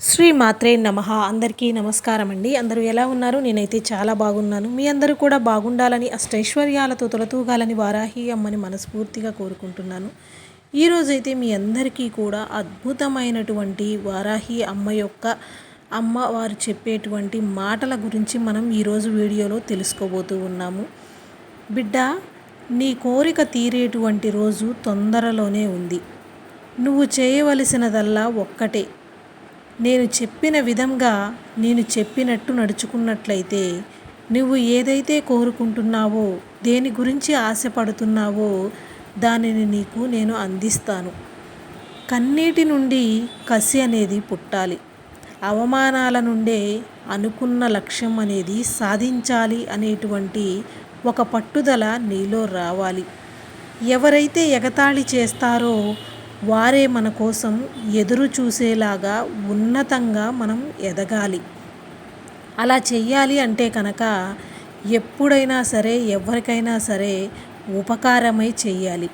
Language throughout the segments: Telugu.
శ్రీ మాత్రే నమ. అందరికీ నమస్కారం అండి. అందరూ ఎలా ఉన్నారు? నేనైతే చాలా బాగున్నాను. మీ అందరూ కూడా బాగుండాలని అష్టైశ్వర్యాలతో తొలతూగాలని వారాహి అమ్మని మనస్ఫూర్తిగా కోరుకుంటున్నాను. ఈరోజైతే మీ అందరికీ కూడా అద్భుతమైనటువంటి వారాహి అమ్మ యొక్క అమ్మ వారు చెప్పేటువంటి మాటల గురించి మనం ఈరోజు వీడియోలో తెలుసుకోబోతూ ఉన్నాము. బిడ్డ నీ కోరిక తీరేటువంటి రోజు తొందరలోనే ఉంది. నువ్వు చేయవలసినదల్లా ఒక్కటే. నేను చెప్పిన విధంగా నేను చెప్పినట్టు నడుచుకున్నట్లయితే నువ్వు ఏదైతే కోరుకుంటున్నావో దేని గురించి ఆశపడుతున్నావో దానిని నీకు నేను అందిస్తాను. కన్నీటి నుండి కసి అనేది పుట్టాలి. అవమానాల నుండే అనుకున్న లక్ష్యం అనేది సాధించాలి అనేటువంటి ఒక పట్టుదల నీలో రావాలి. ఎవరైతే ఎగతాళి చేస్తారో వారే మన కోసం ఎదురు చూసేలాగా ఉన్నతంగా మనం ఎదగాలి. అలా చెయ్యాలి అంటే కనుక ఎప్పుడైనా సరే ఎవరికైనా సరే ఉపకారమై చెయ్యాలి.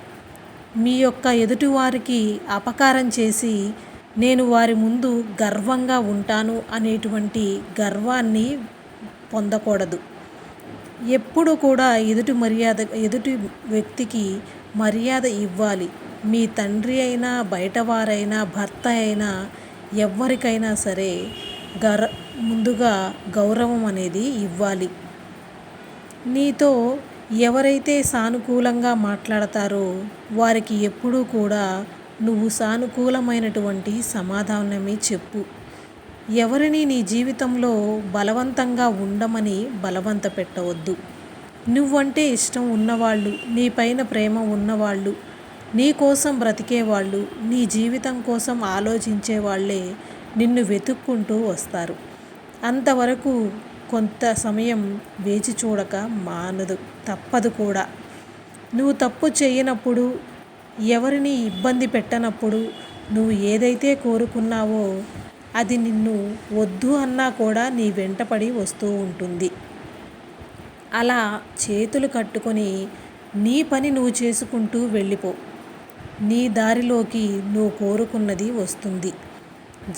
మీ యొక్క ఎదుటివారికి అపకారం చేసి నేను వారి ముందు గర్వంగా ఉంటాను అనేటువంటి గర్వాన్ని పొందకూడదు. ఎప్పుడు కూడా ఎదుటి మర్యాద ఎదుటి వ్యక్తికి మర్యాద ఇవ్వాలి. మీ తండ్రి అయినా బయటవారైనా భర్త అయినా ఎవరికైనా సరే గర్ ముందుగా గౌరవం అనేది ఇవ్వాలి. నీతో ఎవరైతే సానుకూలంగా మాట్లాడతారో వారికి ఎప్పుడూ కూడా నువ్వు సానుకూలమైనటువంటి సమాధానమే చెప్పు. ఎవరిని నీ జీవితంలో బలవంతంగా ఉండమని బలవంత పెట్టవద్దు. నువ్వంటే ఇష్టం ఉన్నవాళ్ళు నీ పైన ప్రేమ ఉన్నవాళ్ళు నీ కోసం బ్రతికేవాళ్ళు నీ జీవితం కోసం ఆలోచించే వాళ్ళే నిన్ను వెతుక్కుంటూ వస్తారు. అంతవరకు కొంత సమయం వేచి చూడక మానదు తప్పదు కూడా. నువ్వు తప్పు చేయనప్పుడు ఎవరిని ఇబ్బంది పెట్టనప్పుడు నువ్వు ఏదైతే కోరుకున్నావో అది నిన్ను వద్దు అన్నా కూడా నీ వెంటపడి వస్తూ ఉంటుంది. అలా చేతులు కట్టుకొని నీ పని నువ్వు చేసుకుంటూ వెళ్ళిపో. నీ దారిలోకి నువ్వు కోరుకున్నది వస్తుంది.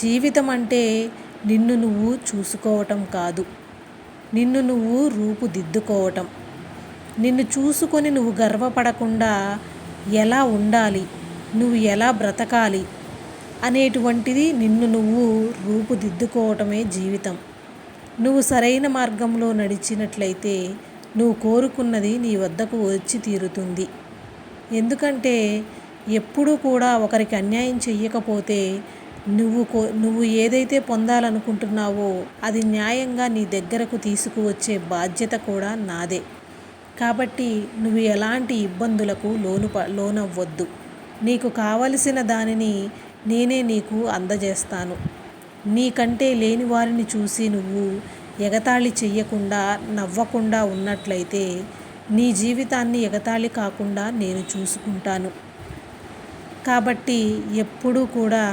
జీవితం అంటే నిన్ను నువ్వు చూసుకోవటం కాదు. నిన్ను నువ్వు రూపుదిద్దుకోవటం. నిన్ను చూసుకొని నువ్వు గర్వపడకుండా ఎలా ఉండాలి? నువ్వు ఎలా బ్రతకాలి? అనేటువంటిది నిన్ను నువ్వు రూపుదిద్దుకోవటమే జీవితం. నువ్వు సరైన మార్గంలో నడిచినట్లయితే నువ్వు కోరుకున్నది నీ వద్దకు వచ్చి తీరుతుంది. ఎందుకంటే ఎప్పుడూ కూడా ఒకరికి అన్యాయం చెయ్యకపోతే నువ్వు కో నువ్వు ఏదైతే పొందాలనుకుంటున్నావో అది న్యాయంగా నీ దగ్గరకు తీసుకువచ్చే బాధ్యత కూడా నాదే. కాబట్టి నువ్వు ఎలాంటి ఇబ్బందులకు లోను లోనవ్వద్దు. నీకు కావలసిన దానిని నేనే నీకు అందజేస్తాను. నీకంటే లేని వారిని చూసి నువ్వు ఎగతాళి చెయ్యకుండా నవ్వకుండా ఉన్నట్లయితే నీ జీవితాన్ని ఎగతాళి కాకుండా నేను చూసుకుంటాను. కాబట్టి ఎప్పుడూ కూడా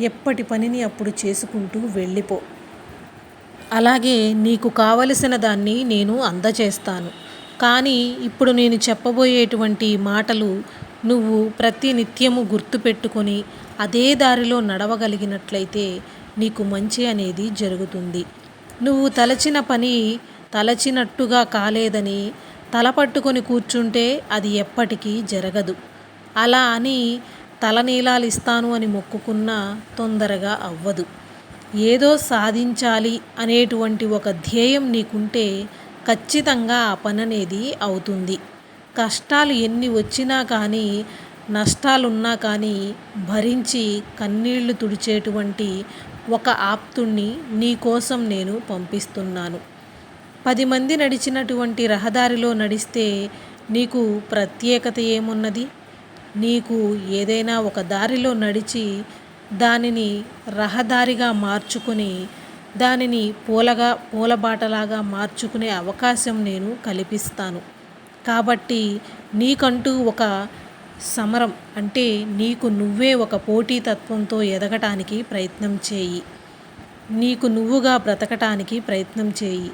ఎప్పటి పనిని అప్పుడు చేసుకుంటూ వెళ్ళిపో. అలాగే నీకు కావలసిన దాన్ని నేను అందజేస్తాను కానీ ఇప్పుడు నేను చెప్పబోయేటువంటి మాటలు నువ్వు ప్రతి నిత్యము గుర్తుపెట్టుకొని అదే దారిలో నడవగలిగినట్లయితే నీకు మంచి అనేది జరుగుతుంది. నువ్వు తలచిన పని తలచినట్టుగా కాలేదని తలపట్టుకొని కూర్చుంటే అది ఎప్పటికీ జరగదు. అలా అని తలనీలాలు ఇస్తాను అని మొక్కుకున్నా తొందరగా అవ్వదు. ఏదో సాధించాలి అనేటువంటి ఒక ధ్యేయం నీకుంటే ఖచ్చితంగా ఆ పని అనేది అవుతుంది. కష్టాలు ఎన్ని వచ్చినా కానీ నష్టాలున్నా కానీ భరించి కన్నీళ్ళు తుడిచేటువంటి ఒక ఆప్తుణ్ణి నీకోసం నేను పంపిస్తున్నాను. పది మంది నడిచినటువంటి రహదారిలో నడిస్తే నీకు ప్రత్యేకత ఏమున్నది? నీకు ఏదైనా ఒక దారిలో నడిచి దానిని రహదారిగా మార్చుకుని దానిని పూలగా పూలబాటలాగా మార్చుకునే అవకాశం నేను కల్పిస్తాను. కాబట్టి నీకంటూ ఒక సమరం అంటే నీకు నువ్వే ఒక పోటీతత్వంతో ఎదగటానికి ప్రయత్నం చేయి. నీకు నువ్వుగా బ్రతకటానికి ప్రయత్నం చేయి.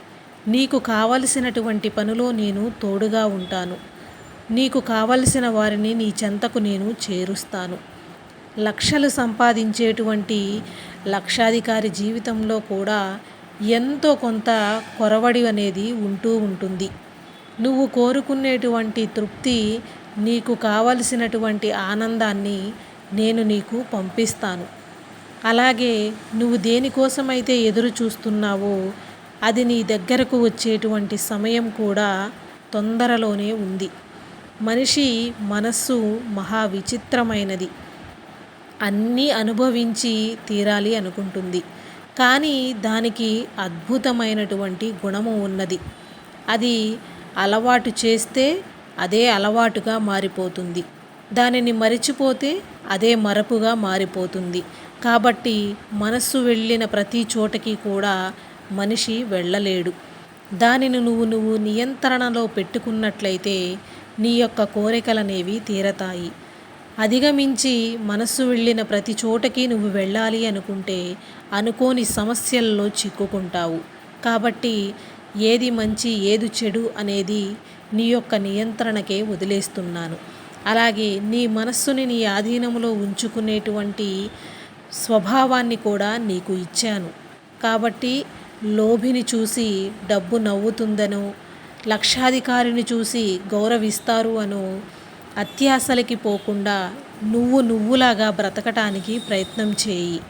నీకు కావలసినటువంటి పనిలో నేను తోడుగా ఉంటాను. నీకు కావలసిన వారిని నీ చెంతకు నేను చేరుస్తాను. లక్షలు సంపాదించేటువంటి లక్షాధికారి జీవితంలో కూడా ఎంతో కొంత కొరవడి అనేది ఉంటూ ఉంటుంది. నువ్వు కోరుకునేటువంటి తృప్తి నీకు కావలసినటువంటి ఆనందాన్ని నేను నీకు పంపిస్తాను. అలాగే నువ్వు దేనికోసమైతే ఎదురు చూస్తున్నావో అది నీ దగ్గరకు వచ్చేటువంటి సమయం కూడా తొందరలోనే ఉంది. మనిషి మనస్సు మహా విచిత్రమైనది అన్నీ అనుభవించి తీరాలి అనుకుంటుంది. కానీ దానికి అద్భుతమైనటువంటి గుణము ఉన్నది. అది అలవాటు చేస్తే అదే అలవాటుగా మారిపోతుంది. దానిని మరిచిపోతే అదే మరపుగా మారిపోతుంది. కాబట్టి మనస్సు వెళ్ళిన ప్రతి చోటకి కూడా మనిషి వెళ్ళలేడు. దానిని నువ్వు నువ్వు నియంత్రణలో పెట్టుకున్నట్లయితే నీ యొక్క కోరికలనేవి తీరతాయి. అధిగమించి మనస్సు వెళ్ళిన ప్రతి చోటకి నువ్వు వెళ్ళాలి అనుకుంటే అనుకోని సమస్యల్లో చిక్కుకుంటావు. కాబట్టి ఏది మంచి ఏది చెడు అనేది నీ యొక్క నియంత్రణకే వదిలేస్తున్నాను. అలాగే నీ మనస్సుని నీ ఆధీనంలో ఉంచుకునేటువంటి స్వభావాన్ని కూడా నీకు ఇచ్చాను. కాబట్టి లోభిని చూసి డబ్బు నవ్వుతుందనో లక్షాధికారిని చూసి గౌరవిస్తారు అను అత్యాసలకి పోకుండా నువ్వు నువ్వులాగా బ్రతకటానికి ప్రయత్నం చేయి.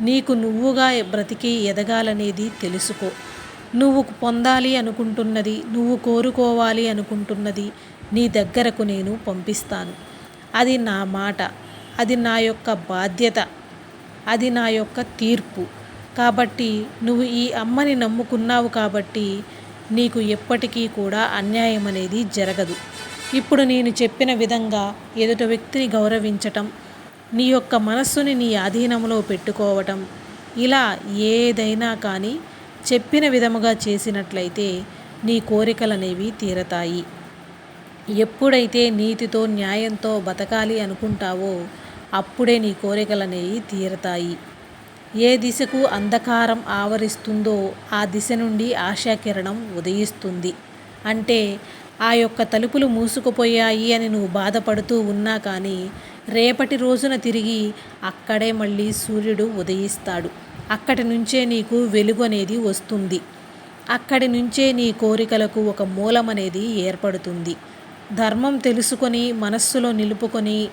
నీకు నువ్వుగా బ్రతికి ఎదగాలనేది తెలుసుకో. నువ్వు పొందాలి అనుకుంటున్నది నువ్వు కోరుకోవాలి అనుకుంటున్నది నీ దగ్గరకు నేను పంపిస్తాను. అది నా మాట అది నా యొక్క బాధ్యత అది నా యొక్క తీర్పు. కాబట్టి నువ్వు ఈ అమ్మని నమ్ముకున్నావు కాబట్టి నీకు ఎప్పటికీ కూడా అన్యాయం అనేది జరగదు. ఇప్పుడు నేను చెప్పిన విధంగా ఎదుట వ్యక్తిని గౌరవించటం నీ యొక్క మనస్సుని నీ అధీనంలో పెట్టుకోవటం ఇలా ఏదైనా కానీ చెప్పిన విధముగా చేసినట్లయితే నీ కోరికలనేవి తీరతాయి. ఎప్పుడైతే నీతితో న్యాయంతో బతకాలి అనుకుంటావో అప్పుడే నీ కోరికలనేవి తీరతాయి. ఏ దిశకు అంధకారం ఆవరిస్తుందో ఆ దిశ నుండి ఆశాకిరణం ఉదయిస్తుంది. అంటే ఆ యొక్క తలుపులు మూసుకుపోయాయి అని నువ్వు బాధపడుతూ ఉన్నా కానీ రేపటి రోజున తిరిగి అక్కడే మళ్ళీ సూర్యుడు ఉదయిస్తాడు. అక్కడి నుంచే నీకు వెలుగు అనేది వస్తుంది. అక్కడి నుంచే నీ కోరికలకు ఒక మూలం అనేది ఏర్పడుతుంది. ధర్మం తెలుసుకొని మనస్సులో నిలుపుకొని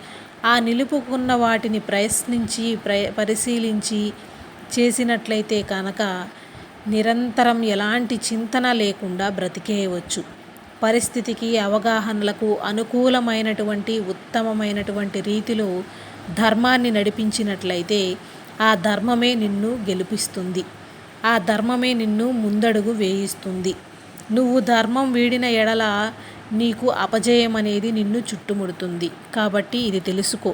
ఆ నిలుపుకున్న వాటిని ప్రయత్నించి ప్రయ పరిశీలించి చేసినట్లయితే కనుక నిరంతరం ఎలాంటి చింతన లేకుండా బ్రతికేయవచ్చు. పరిస్థితికి అవగాహనలకు అనుకూలమైనటువంటి ఉత్తమమైనటువంటి రీతిలో ధర్మాన్ని నడిపించినట్లయితే ఆ ధర్మమే నిన్ను గెలిపిస్తుంది. ఆ ధర్మమే నిన్ను ముందడుగు వేయిస్తుంది. నువ్వు ధర్మం వీడిన ఎడల నీకు అపజయం అనేది నిన్ను చుట్టుముడుతుంది. కాబట్టి ఇది తెలుసుకో.